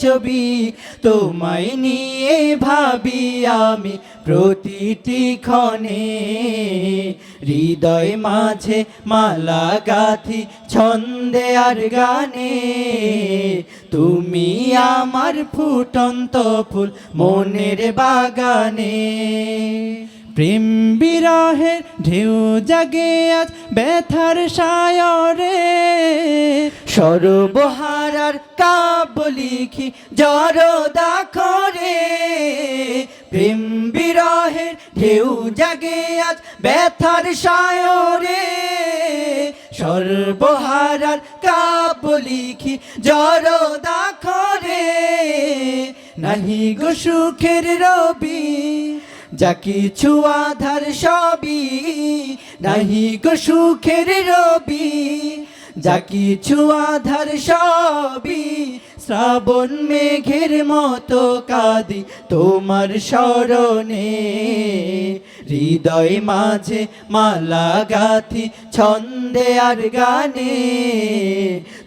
ছবি তোমায় নিয়ে ভাবি আমি প্রতিটি ক্ষণে। হৃদয় মাঝে মালা গাথি, ছন্দে আর গানে। তুমি আমার ফুটন্ত ফুল মনের বাগানে। প্রেম বিরহের ঢেউ জাগে আজ ব্যথার সায়রে। সর্বহারার কাব্য লিখি জড়দা করে। প্রেম বিরহের ঢেউ জাগে আজ ব্যথার সায়রে। সর্বহারার কাব্য লিখি জড়দা করে। নাহি গো সুখের রবি, যা কিছু আধার সবই। নাহি গো সুখের রবি যা কিছু আধার সবই শ্রাবণ মেঘের মতো কাঁদি তোমার স্মরণে। হৃদয় মাঝে মালা গাথি, ছন্দে আর গানে।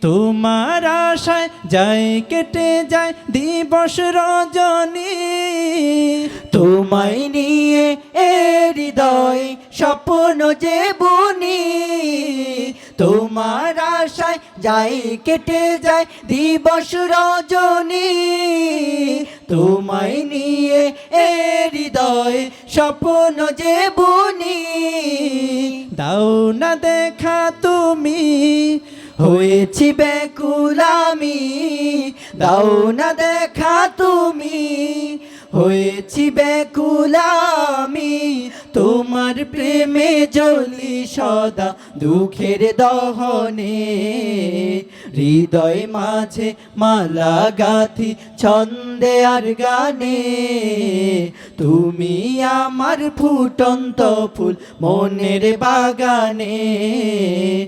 তোমার আশায় যাই কেটে যায় দিবস রজনী। তোমায় নিয়ে এ হৃদয় স্বপ্ন যে বুনি। তোমার আশায় যাই কেটে যায় দিবস রজনী। তোমায় নিয়ে এ হৃদয় স্বপ্ন যে বুনি। দাও না দেখা তুমি হয়েছি বেকুলামি, দাও না দেখা তুমি। হয়েছি বেকুলামি, তোমার প্রেমে জ্বলি সদা দুঃখের দহনে। হৃদয় মাঝে মালা গাথি, ছন্দে আর গানে। তুমি আমার ফুটন্ত ফুল মনের বাগানে।